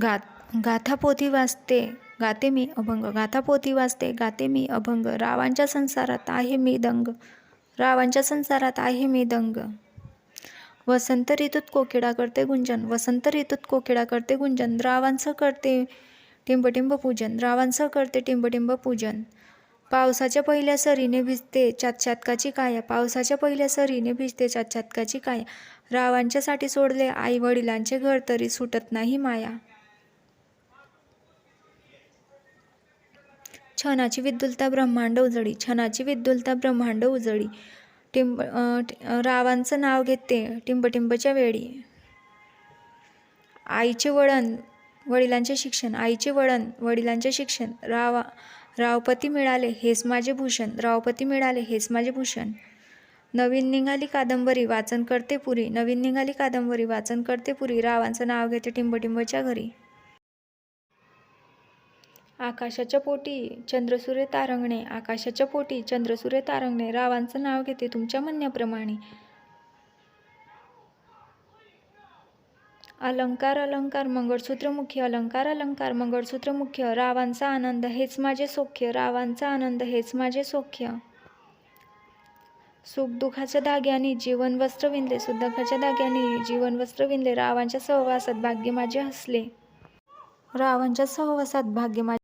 गात गाथापोथी वाचते गाते मी अभंग गाथापोथी वाचते गाते मी अभंग रावांच्या संसारात आहे मी दंग रावांच्या संसारात आहे मी दंग. वसंत ऋतूत कोकिळा करते गुंजन वसंत ऋतूत कोकिळा करते गुंजन रावांचं करते टिंबटिंब पूजन रावांचं करते टिंबटिंब पूजन. पावसाच्या पहिल्या सरीने भिजते चातचातकाची काया पावसाच्या पहिल्या सरीने भिजते चातचातकाची काया. रावांच्यासाठी सोडले आई वडिलांचे घर तरी सुटत नाही माया. छनाची विद्युलता ब्रह्मांड उजळी छनाची विद्युलता ब्रह्मांड उजळी. टिंब रावांचं नाव घेते टिंबटिंबच्या वेळी. आईचे वळण वडिलांचे शिक्षण. आईचे वळण वडिलांचे शिक्षण. रावा रावपती मिळाले हेच माझे भूषण. रावपती मिळाले हेच माझे भूषण. नवीन निघाली कादंबरी वाचन करते पुरी. नवीन निघाली कादंबरी वाचन करते पुरी. रावांचं नाव घेते टिंबटिंबच्या घरी. आकाशाच्या पोटी चंद्रसूर्य तारंगणे. आकाशाच्या पोटी चंद्रसूर्य तारंगणे. रावांचं नाव घेते तुमच्या म्हणण्याप्रमाणे. अलंकार अलंकार मंगळसूत्र मुख्य. अलंकार अलंकार मंगळसूत्र मुख्य. रावांचा आनंद हेच माझे सौख्य. रावांचा आनंद हेच माझे सौख्य. सुखदुःखाच्या धाग्याने जीवन वस्त्र विणले. सुखदुःखाच्या धाग्याने जीवन वस्त्र विणले. रावांच्या सहवासात भाग्य माझे हसले. रावांच्या सहवासात भाग्य माझे